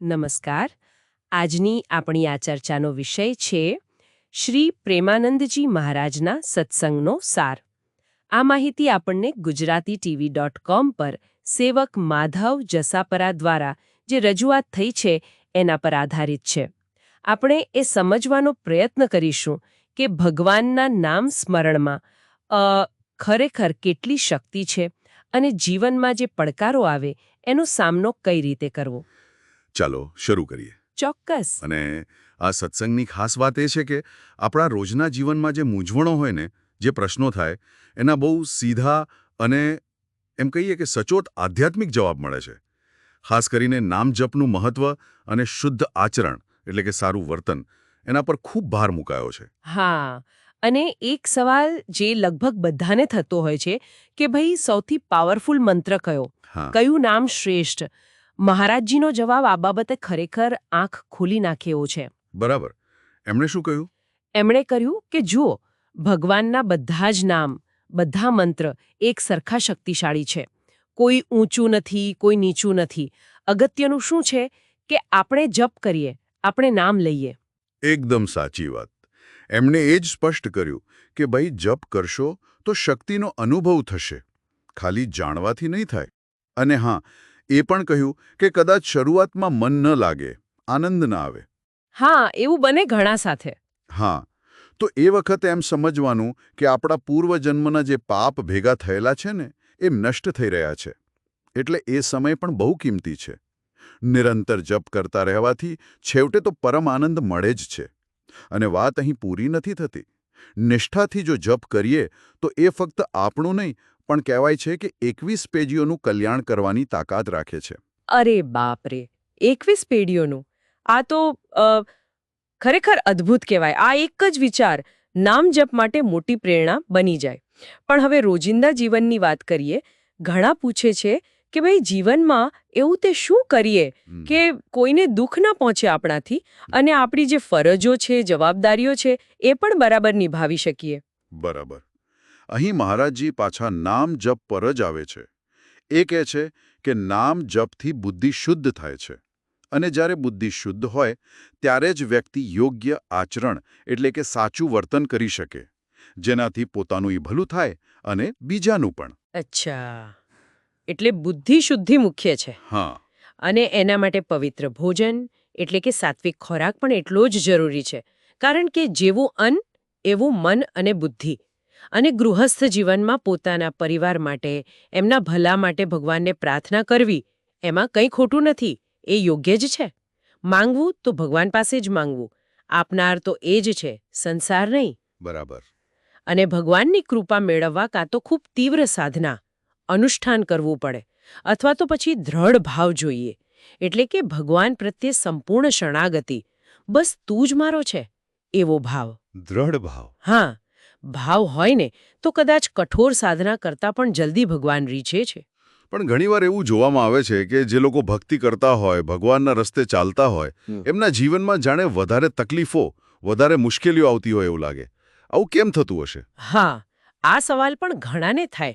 નમસ્કાર. આજની આપણી આ ચર્ચાનો વિષય છે શ્રી પ્રેમાનંદજી મહારાજના સત્સંગનો સાર. આ માહિતી આપણને ગુજરાતી ટીવી ડોટ કોમ પર સેવક માધવ જસાપરા દ્વારા જે રજૂઆત થઈ છે એના પર આધારિત છે. આપણે એ સમજવાનો પ્રયત્ન કરીશું કે ભગવાનના નામ સ્મરણમાં ખરેખર કેટલી શક્તિ છે અને જીવનમાં જે પડકારો આવે એનો સામનો કઈ રીતે કરવો? ચાલો શરૂ કરીએ. ચોક્કસ. અને આ સત્સંગની ખાસ વાત એ છે કે આપણા રોજના જીવનમાં જે મૂંઝવણો હોય ને જે પ્રશ્નો થાય એના બહુ સીધા અને એમ કહીએ કે સચોટ આધ્યાત્મિક જવાબ મળે છે. ખાસ કરીને નામ જપનું મહત્વ અને શુદ્ધ આચરણ એટલે કે સારું વર્તન એના પર ખૂબ ભાર મુકાયો છે. હા. અને એક સવાલ જે લગભગ બધાને થતો હોય છે કે ભાઈ સૌથી પાવરફુલ મંત્ર કયો? કયું નામ શ્રેષ્ઠ? મહારાજજીનો જવાબ આ બાબતે ખરેખર આંખ ખોલી નાખે એવો છે. બરાબર. એમણે શું કહ્યું? એમણે કર્યું કે જુઓ ભગવાનના બધા જ નામ બધા મંત્ર એક સરખા શક્તિશાળી છે. કોઈ ઊંચું નથી કોઈ નીચું નથી. અગત્યનું શું છે? કે આપણે જપ કરીએ આપણે નામ લઈએ. એકદમ સાચી વાત. એમણે એ જ સ્પષ્ટ કર્યું કે ભાઈ જપ કરશો તો શક્તિનો અનુભવ થશે. ખાલી જાણવાથી નહીં થાય. અને હા એ પણ કહ્યું કે કદાચ શરૂઆતમાં મન ન લાગે આનંદ ન આવે. હા એવું બને ઘણા સાથે. હા તો એ વખતે એમ સમજવાનું કે આપણા પૂર્વજન્મના જે પાપ ભેગા થયેલા છે ને એ નષ્ટ થઈ રહ્યા છે. એટલે એ સમય પણ બહુ કિંમતી છે. નિરંતર જપ કરતા રહેવાથી છેવટે તો પરમ આનંદ મળે જ છે. અને વાત અહીં પૂરી નથી થતી. નિષ્ઠાથી જો જપ કરીએ તો એ ફક્ત આપણું નહીં પણ કહેવાય છે કે એકવીસ પેઢીઓનું કલ્યાણ કરવાની તાકાત રાખે છે. અરે બાપ રે એકવીસ પેઢીઓનું? આ તો ખરેખર અદ્ભુત કહેવાય. આ એક જ વિચાર નામ જપ માટે મોટી પ્રેરણા બની જાય. પણ હવે રોજિંદા જીવનની વાત કરીએ ઘણા પૂછે છે કે ભાઈ જીવનમાં એવું તે શું કરીએ કે કોઈને દુઃખ ના પહોંચે આપણાથી અને આપણી જે ફરજો છે જવાબદારીઓ છે એ પણ બરાબર નિભાવી શકીએ? બરાબર. અહીં મહારાજજી પાછા નામ જપ પર જ આવે છે. એ કહે છે કે નામ જપથી બુદ્ધિ શુદ્ધ થાય છે. અને જ્યારે બુદ્ધિ શુદ્ધ હોય ત્યારે જ વ્યક્તિ યોગ્ય આચરણ એટલે કે સાચું વર્તન કરી શકે. જેનાથી પોતાનું ભલું થાય અને બીજાનું પણ. અચ્છા. એટલે બુદ્ધિ શુદ્ધિ મુખ્ય છે. હા. અને એના માટે પવિત્ર ભોજન એટલે કે સાત્વિક ખોરાક પણ એટલો જ જરૂરી છે. કારણ કે જેવું અન્ન એવું મન અને બુદ્ધિ. અને ગૃહસ્થ જીવનમાં પોતાના પરિવાર માટે એમના ભલા માટે ભગવાનને પ્રાર્થના કરવી એમાં કંઈ ખોટું નથી એ યોગ્ય જ છે. માંગવું તો ભગવાન પાસે જ માંગવું આપનાર તો એ જ છે સંસાર નહીં. બરાબર. અને ભગવાનની કૃપા મેળવવા કાં તો ખૂબ તીવ્ર સાધના અનુષ્ઠાન કરવું પડે અથવા તો પછી દ્રઢ ભાવ જોઈએ એટલે કે ભગવાન પ્રત્યે સંપૂર્ણ શરણાગતિ બસ તું જ મારો છે એવો ભાવ. દ્રઢ ભાવ? હા. ભાવ હોય ને તો કદાચ કઠોર સાધના કરતાં પણ જલ્દી ભગવાન રીછે છે. પણ ઘણીવાર એવું જોવામાં આવે છે કે જે લોકો ભક્તિ કરતા હોય ભગવાનના રસ્તે ચાલતા હોય એમના જીવનમાં જાણે વધારે તકલીફો વધારે મુશ્કેલીઓ આવતી હોય એવું લાગે. આવું કેમ થતું હશે? હા આ સવાલ પણ ઘણાને થાય.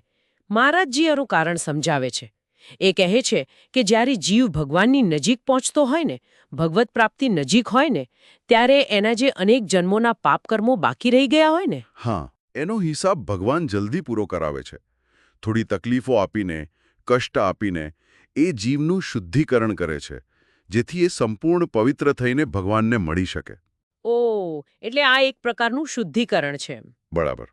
મહારાજજી એનું કારણ સમજાવે છે. એ કહે છે કે જ્યારે જીવ ભગવાનની નજીક પહોંચતો હોય ને ભગવત પ્રાપ્તિ નજીક હોય ને ત્યારે એના જે અનેક જન્મોના પાપકર્મો બાકી રહી ગયા હોય ને. હા એનો હિસાબ ભગવાન જલ્દી પૂરો કરાવે છે. થોડી તકલીફો આપીને કષ્ટ આપીને એ જીવનું શુદ્ધિકરણ કરે છે જેથી એ સંપૂર્ણ પવિત્ર થઈને ભગવાનને મળી શકે. ઓ એટલે આ એક પ્રકારનું શુદ્ધિકરણ છે બરાબર.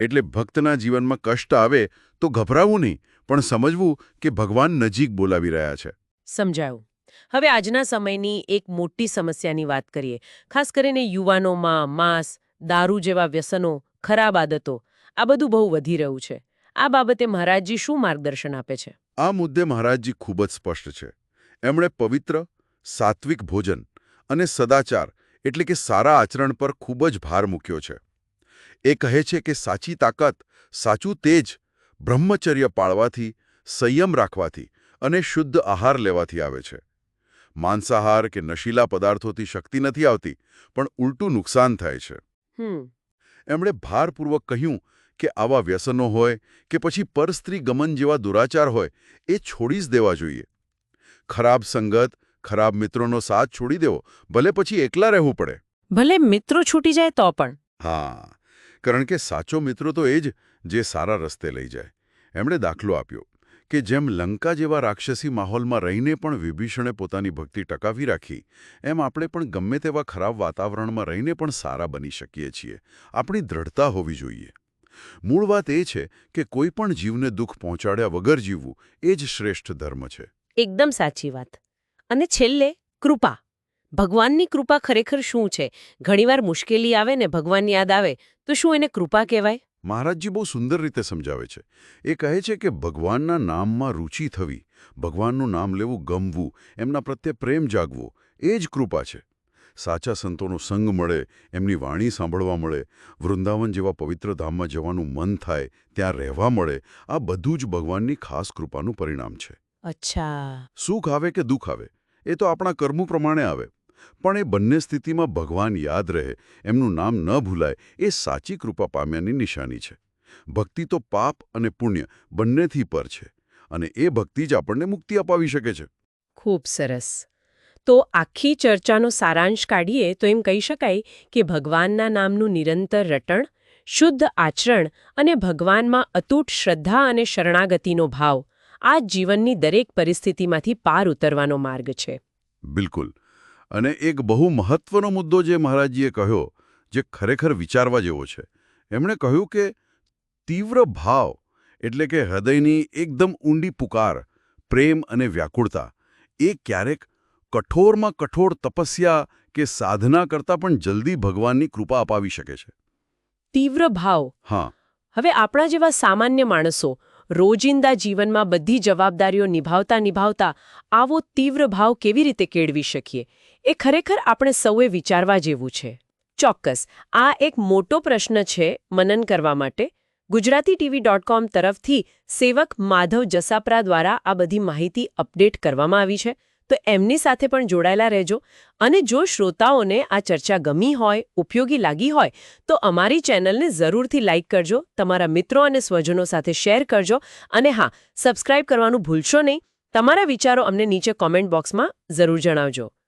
એટલે ભક્તના જીવનમાં કષ્ટ આવે તો ગભરાવું નહીં પણ સમજવું કે ભગવાન નજીક બોલાવી રહ્યા છે. સમજાયું. હવે આજના સમયની એક મોટી સમસ્યાની વાત કરીએ. ખાસ કરીને યુવાનોમાં માંસ દારૂ જેવા વ્યસનો ખરાબ આદતો આ બધું બહુ વધી રહ્યું છે. આ બાબતે મહારાજજી શું માર્ગદર્શન આપે છે? આ મુદ્દે મહારાજજી ખૂબ જ સ્પષ્ટ છે. એમણે પવિત્ર સાત્વિક ભોજન અને સદાચાર એટલે કે સારા આચરણ પર ખૂબ જ ભાર મૂક્યો છે. એ કહે છે કે સાચી તાકાત સાચું તેજ બ્રહ્મચર્ય પાળવાથી સંયમ રાખવાથી અને શુદ્ધ આહાર લેવાથી આવે છે. માંસાહાર કે નશીલા પદાર્થોથી શક્તિ નથી આવતી પણ ઉલટું નુકસાન થાય છે. એમણે ભારપૂર્વક કહ્યું કે આવા વ્યસનો હોય કે પછી પરસ્ત્રી ગમન જેવા દુરાચાર હોય એ છોડી જ દેવા જોઈએ. ખરાબ સંગત ખરાબ મિત્રોનો સાથ છોડી દેવો ભલે પછી એકલા રહેવું પડે. ભલે મિત્રો છૂટી જાય તો પણ. હા કારણ કે સાચો મિત્રો તો એ જ જે સારા રસ્તે લઈ જાય. એમણે દાખલો આપ્યો કે જેમ લંકા જેવા રાક્ષસી માહોલમાં રહીને પણ વિભીષણે પોતાની ભક્તિ ટકાવી રાખી, એમ આપણે પણ ગમે તેવા ખરાબ વાતાવરણમાં રહીને પણ સારા બની શકીએ છીએ. આપણી દ્રઢતા હોવી જોઈએ. મૂળ વાત એ છે કે કોઈ પણ જીવને દુઃખ પહોંચાડ્યા વગર જીવવું એ જ શ્રેષ્ઠ ધર્મ છે. એકદમ સાચી વાત. અને છેલ્લે કૃપા. ભગવાનની કૃપા ખરેખર શું છે? ઘણીવાર મુશ્કેલી આવે ને ભગવાન યાદ આવે, તો શું એને કૃપા કહેવાય? મહારાજજી બહુ સુંદર રીતે સમજાવે છે. એ કહે છે કે ભગવાનના નામમાં રુચિ થવી ભગવાનનું નામ લેવું ગમવું એમના પ્રત્યે પ્રેમ જાગવો એ જ કૃપા છે. સાચા સંતોનો સંગ મળે એમની વાણી સાંભળવા મળે વૃંદાવન જેવા પવિત્ર ધામમાં જવાનું મન થાય ત્યાં રહેવા મળે આ બધું જ ભગવાનની ખાસ કૃપાનું પરિણામ છે. અચ્છા. સુખ આવે કે દુઃખ આવે? એ તો આપણા કર્મો પ્રમાણે આવે. પણ એ બંને સ્થિતિમાં ભગવાન યાદ રહે એમનું નામ ન ભૂલાય એ સાચી કૃપા પામ્યાની નિશાની છે. ભક્તિ તો પાપ અને પુણ્ય બંનેથી પર છે અને એ ભક્તિ જ આપણને મુક્તિ અપાવી શકે છે. ખૂબ સરસ. તો આખી ચર્ચાનો સારાંશ કાઢીએ તો એમ કહી શકાય કે ભગવાનના નામનું નિરંતર રટણ શુદ્ધ આચરણ અને ભગવાનમાં અતૂટ શ્રદ્ધા અને શરણાગતિનો ભાવ આ જીવનની દરેક પરિસ્થિતિમાંથી પાર ઉતરવાનો માર્ગ છે. બિલકુલ. અને એક બહુ મહત્વનો મુદ્દો જે મહારાજજીએ કહ્યો જે ખરેખર વિચારવા જેવો છે. એમણે કહ્યું કે તીવ્ર ભાવ એટલે કે હૃદયની એકદમ ઊંડી પુકાર પ્રેમ અને વ્યાકુળતા એ ક્યારેક કઠોરમાં કઠોર તપસ્યા કે સાધના કરતાં પણ જલ્દી ભગવાનની કૃપા અપાવી શકે છે. તીવ્ર ભાવ. હા. હવે આપણા જેવા સામાન્ય માણસો રોજિંદા જીવનમાં બધી જવાબદારીઓ નિભાવતા નિભાવતા આવો તીવ્ર ભાવ કેવી રીતે કેળવી શકીએ? એ ખરેખર આપણે સૌએ વિચારવા જેવું છે. ચોક્કસ, આ એક મોટો પ્રશ્ન છે મનન કરવા માટે. ગુજરાતી ટીવી ડોટ કોમ તરફથી સેવક માધવ જસાપરા દ્વારા આ બધી માહિતી અપડેટ કરવામાં આવી છે. તો એમની સાથે પણ જોડાયેલા રહેજો. અને જો શ્રોતાઓને આ ચર્ચા ગમી હોય, ઉપયોગી લાગી હોય, તો અમારી ચેનલને જરૂરથી લાઇક કરજો, તમારા મિત્રો અને સ્વજનો સાથે શેર કરજો. અને હા, સબસ્ક્રાઇબ કરવાનું ભૂલશો નહીં. તમારા વિચારો અમને નીચે કોમેન્ટ બોક્સમાં જરૂર જણાવજો.